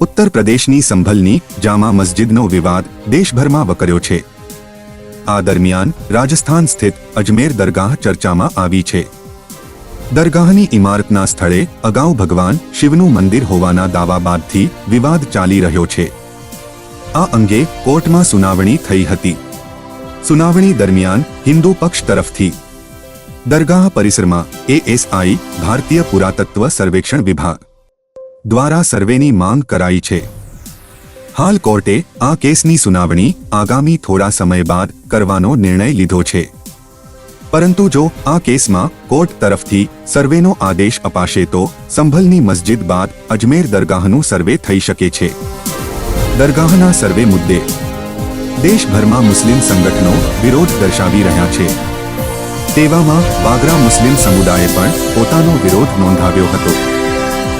ઉત્તર પ્રદેશની સંભલની જામા મસ્જિદનો વિવાદ દેશભરમાં વકર્યો છે. આ દરમિયાન રાજસ્થાન સ્થિત અજમેર દરગાહ ચર્ચામાં આવી છે. દરગાહની ઇમારતના સ્થળે અગાઉ ભગવાન શિવનું મંદિર હોવાના દાવા બાદથી વિવાદ ચાલી રહ્યો છે. આ અંગે કોર્ટમાં સુનાવણી થઈ હતી. સુનાવણી દરમિયાન હિન્દુ પક્ષ તરફથી દરગાહ પરિસરમાં એએસઆઈ ભારતીય પુરાતત્વ સર્વેક્ષણ વિભાગ દ્વારા સર્વેની માંગ કરાઈ છે. હાલ કોર્ટે આ કેસની સુનાવણી આગામી થોડા સમય બાદ કરવાનો નિર્ણય લીધો છે. પરંતુ જો આ કેસમાં કોર્ટ તરફથી સર્વેનો આદેશ અપાશે તો સંભલની મસ્જિદ બાદ અજમેર દરગાહનું સર્વે થઈ શકે છે. દરગાહના સર્વે મુદ્દે દેશભરમાં મુસ્લિમ સંગઠનો વિરોધ દર્શાવી રહ્યા છે. તેવામાં વાગરા મુસ્લિમ સમુદાયે પણ પોતાનો વિરોધ નોંધાવ્યો હતો.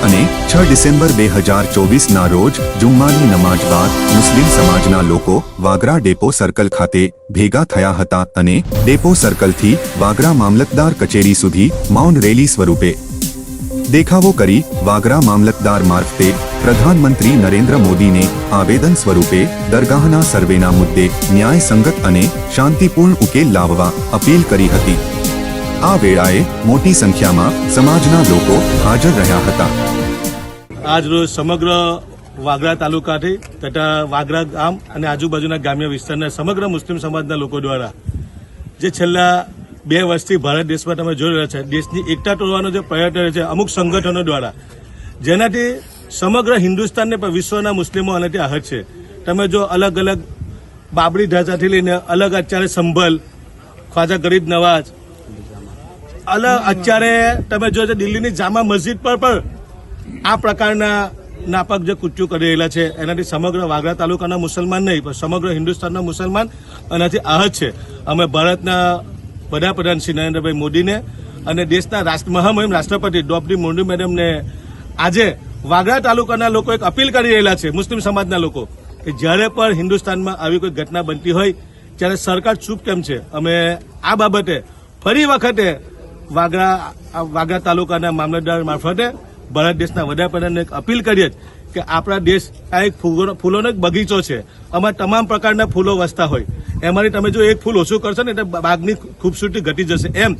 અને છ ડિસેમ્બર બે હજાર ચોવીસના રોજ જુમ્માની નમાજ બાદ મુસ્લિમ સમાજના લોકો વાગરા ડેપો સર્કલ ખાતે ભેગા થયા હતા અને ડેપો સર્કલથી વાગરા મામલતદાર કચેરી સુધી માઉન્ટ રેલી સ્વરૂપે દેખાવો કરી વાગરા મામલતદાર મારફતે પ્રધાનમંત્રી નરેન્દ્ર મોદીને આવેદન સ્વરૂપે દરગાહના સર્વેના મુદ્દે ન્યાય સંગત અને શાંતિપૂર્ણ ઉકેલ લાવવા અપીલ કરી હતી. આ વેળાએ મોટી સંખ્યામાં સમાજના લોકો હાજર રહ્યા હતા. આજરોજ સમગ્ર વાગરા તાલુકાથી તથા વાગરા ગામ અને આજુબાજુના ગ્રામ્ય વિસ્તારના સમગ્ર મુસ્લિમ સમાજના લોકો દ્વારા જે છેલ્લા બે વર્ષથી ભારત દેશમાં તમે જોઈ રહ્યા છે, દેશની એકતા તોડવાનો જે પ્રયત્ન છે, અમુક સંગઠનો દ્વારા, જેનાથી સમગ્ર હિન્દુસ્તાનને પણ વિશ્વના મુસ્લિમો આનાથી આહત છે. તમે જો અલગ અલગ બાબરી ઢાંચાથી લઈને અલગ અત્યારે સંભલ, ખ્વાજા ગરીબ નવાજ અલગ અત્યારે તમે જો દિલ્હીની જામા મસ્જિદ પર પણ આ પ્રકારના નાપાક જે કૃત્યુ કરી રહેલા છે, એનાથી સમગ્ર વાગરા તાલુકાના મુસલમાન નહીં, પણ સમગ્ર હિન્દુસ્તાનના મુસલમાન એનાથી આહત છે. અમે ભારતના વડાપ્રધાન શ્રી નરેન્દ્રભાઈ મોદીને અને દેશના રાષ્ટ્ર, મહામહિમ રાષ્ટ્રપતિ દ્રૌપદી મુર્મુ મેડમને આજે વાગરા તાલુકાના લોકો એક અપીલ કરી રહેલા છે, મુસ્લિમ સમાજના લોકો, કે જ્યારે પણ હિન્દુસ્તાનમાં આવી કોઈ ઘટના બનતી હોય, ત્યારે સરકાર ચૂપ કેમ છે? અમે આ બાબતે ફરી વખતે વાગરા વાગરા તાલુકાના મામલતદાર મારફતે ભારત દેશના વડાપ્રધાનને એક અપીલ કરીએ કે આપણા દેશ આ એક ફૂલો- ફૂલોનો એક બગીચો છે. આમાં તમામ પ્રકારના ફૂલો વસતા હોય. એમાંથી તમે જો એક ફૂલ ઓછું કરશો ને એટલે બાગની ખૂબસૂરતી ઘટી જશે. એમ.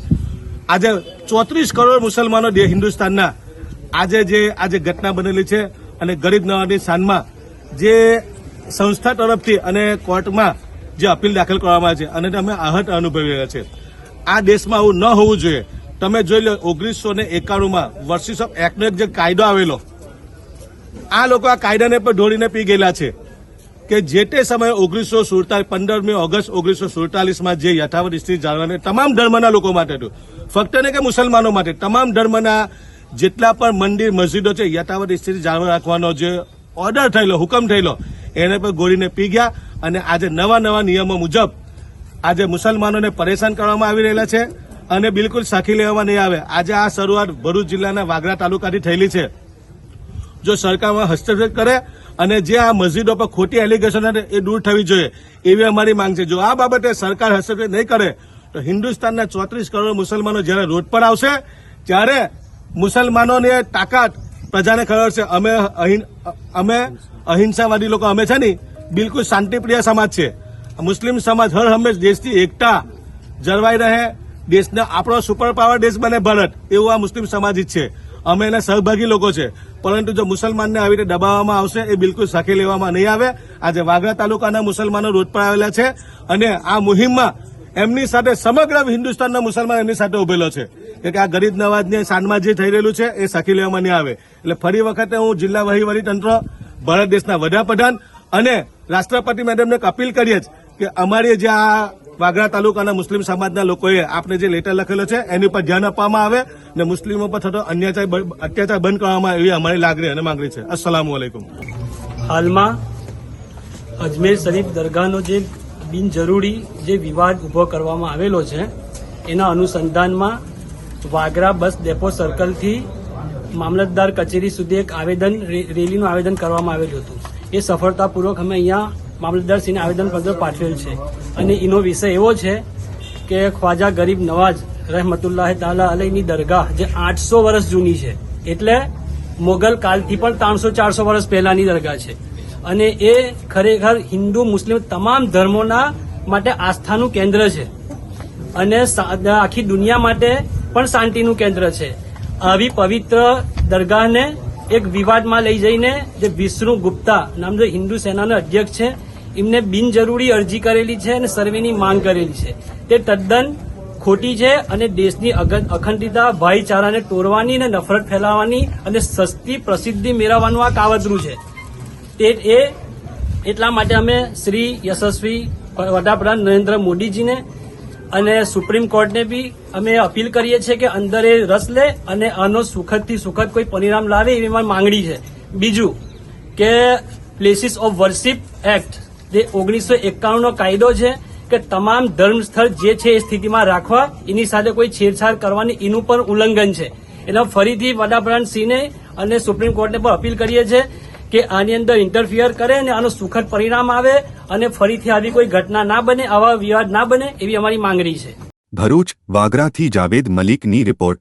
આજે ચોત્રીસ કરોડ મુસલમાનો હિન્દુસ્તાનના આજે જે, આજે ઘટના બનેલી છે અને ગરીબ નવાજની શાનમાં જે સંસ્થા તરફથી અને કોર્ટમાં જે અપીલ દાખલ કરવામાં આવે છે અને અમે આહત અનુભવી રહ્યા છે આ દેશમાં આવું ન હોવું જોઈએ. તમે જોઈ લો, ઓગણીસો ને એકાણુંમાં વર્સિસ ઓફ એક્ટનો એક જે કાયદો આવેલો, આ લોકો આ કાયદાને પણ ઢોળીને પી ગયેલા છે કે જે તે સમયે ઓગણીસો સુડતાલીસ પંદરમી ઓગસ્ટ ઓગણીસો સુડતાલીસમાં જે યથાવત સ્થિતિ જાળવવાની તમામ ધર્મના લોકો માટે હતું. ફક્ત ને કે મુસલમાનો માટે, તમામ ધર્મના જેટલા પણ મંદિર, મસ્જિદો છે, યથાવત સ્થિતિ જાળવી રાખવાનો જે ઓર્ડર થયેલો, હુકમ થયેલો, એને પણ ગોળીને પી ગયા અને આજે નવા નવા નિયમો મુજબ આજે મુસલમાનોને પરેશાન કરવામાં આવી રહેલા છે. અને બિલકુલ સાખી લેવામાં નહીં આવે. આજે આ શરૂઆત ભરૂચ જિલ્લાના વાગરા તાલુકાથી થયેલી છે. જો સરકારમાં હસ્તક્ષેપ કરે અને જે આ મસ્જિદો પર ખોટી એલિગેશન એ દૂર થવી જોઈએ, એવી અમારી માંગ છે. જો આ બાબતે સરકાર હસ્તક્ષેપ નહીં કરે, તો હિન્દુસ્તાનના ચોત્રીસ કરોડ મુસલમાનો જ્યારે રોડ પર આવશે, ત્યારે મુસલમાનોની તાકાત પ્રજાને ખબર છે. અમે અમે અહિંસાવાદી લોકો, અમે છે ને, બિલકુલ શાંતિપ્રિય સમાજ છે. મુસ્લિમ સમાજ હર હંમેશ દેશની એકતા જળવાઈ રહે દેશને આપણો સુપર પાવર દેશ બને ભારત, એવું આ મુસ્લિમ સમાજ છે. અમે એના સહભાગી લોકો છે. પરંતુ જો મુસલમાનને આવી રીતે દબાવવામાં આવશે, એ બિલકુલ સાખી લેવામાં નહીં આવે. આજે વાગરા તાલુકાના મુસલમાનો રોડ પર આવેલા છે અને આ મુહિમમાં એમની સાથે સમગ્ર હિન્દુસ્તાનના મુસલમાન એમની સાથે ઉભેલો છે. કે આ ગરીબ નવાજની શાનમાં જે થઈ રહેલું છે, એ સાખી લેવામાં નહીં આવે. એટલે ફરી વખતે હું જિલ્લા વહીવટી તંત્ર, ભારત દેશના વડાપ્રધાન અને રાષ્ટ્રપતિ મેડમને અપીલ કરીએ જ કે અમારી જે આ વાગરા તાલુકાના મુસ્લિમ સમાજના લોકોએ આપને જે લેટર લખેલો છે, એની ઉપર ધ્યાન આપવામાં આવે અને મુસ્લિમો પર થતો અન્યાચાર અત્યાચાર બંધ કરવામાં આવે એવી અમારી લાગણી અને માંગણી છે. અસલામ વાલેકુમ હાલમાં અજમેર શરીફ દરગાહનો જે બિનજરૂરી જે વિવાદ ઊભો કરવામાં આવેલો છે, એના અનુસંધાનમાં વાગરા બસ ડેપો સર્કલથી મામલતદાર કચેરી સુધી એક આવેદન રેલીનું આવેદન કરવામાં આવેલું હતું. એ સફળતાપૂર્વક અમે અહીંયા મામલતદારશ્રીને આવેદનપત્ર પાઠવેલ છે. અને એનો વિષય એવો છે કે ખ્વાજા ગરીબ નવાજ રહેમતુલ્લાહ તાલા અલહીની દરગાહ જે આઠસો વર્ષ જૂની છે. એટલે મોગલ કાલથી પણ ત્રણસો ચારસો વર્ષ પહેલાની દરગાહ છે. અને એ ખરેખર હિન્દુ, મુસ્લિમ તમામ ધર્મોના માટે આસ્થાનું કેન્દ્ર છે. અને આખી દુનિયા માટે પણ શાંતિનું કેન્દ્ર છે. આવી પવિત્ર દરગાહને એક વિવાદમાં લઈ જઈને જે વિષ્ણુ ગુપ્તા નામ જે હિન્દુ સેનાના અધ્યક્ષ છે એમને બિનજરૂરી અરજી કરેલી છે અને સર્વેની માંગ કરેલી છે. તે તદ્દન ખોટી છે અને દેશની અખંડિતતા, ભાઈચારાને તોડવાની અને નફરત ફેલાવવાની અને સસ્તી પ્રસિદ્ધિ મેળવવાનું આ કાવતરું છે. તે એ, એટલા માટે અમે શ્રી યશસ્વી વડાપ્રધાન નરેન્દ્ર મોદીજીને અને સુપ્રીમ કોર્ટને બી અમે અપીલ કરીએ છીએ કે અંદર એ રસ લે અને આનો સુખદથી સુખદ કોઈ પરિણામ લાવે એવી મારી માંગણી છે. બીજું કે પ્લેસીસ ઓફ વર્શિપ એક્ટ જે ઓગણીસો એકાણુંનો કાયદો છે કે તમામ ધર્મ સ્થળ જે છે એ સ્થિતિમાં રાખવા, એની સાથે કોઈ છેડછાડ કરવાની એનું પણ ઉલ્લંઘન છે. એટલે ફરીથી વડાપ્રધાન સિંહને અને સુપ્રીમ કોર્ટને પણ અપીલ કરીએ છીએ કે આની અંદર ઇન્ટરફિયર કરે અને આનું સુખદ પરિણામ આવે અને ફરીથી આવી કોઈ ઘટના ના બને, આવા વિવાદ ના બને એવી અમારી માંગણી છે. ભરૂચ, વાગરાથી જાવેદ મલિકની રિપોર્ટ.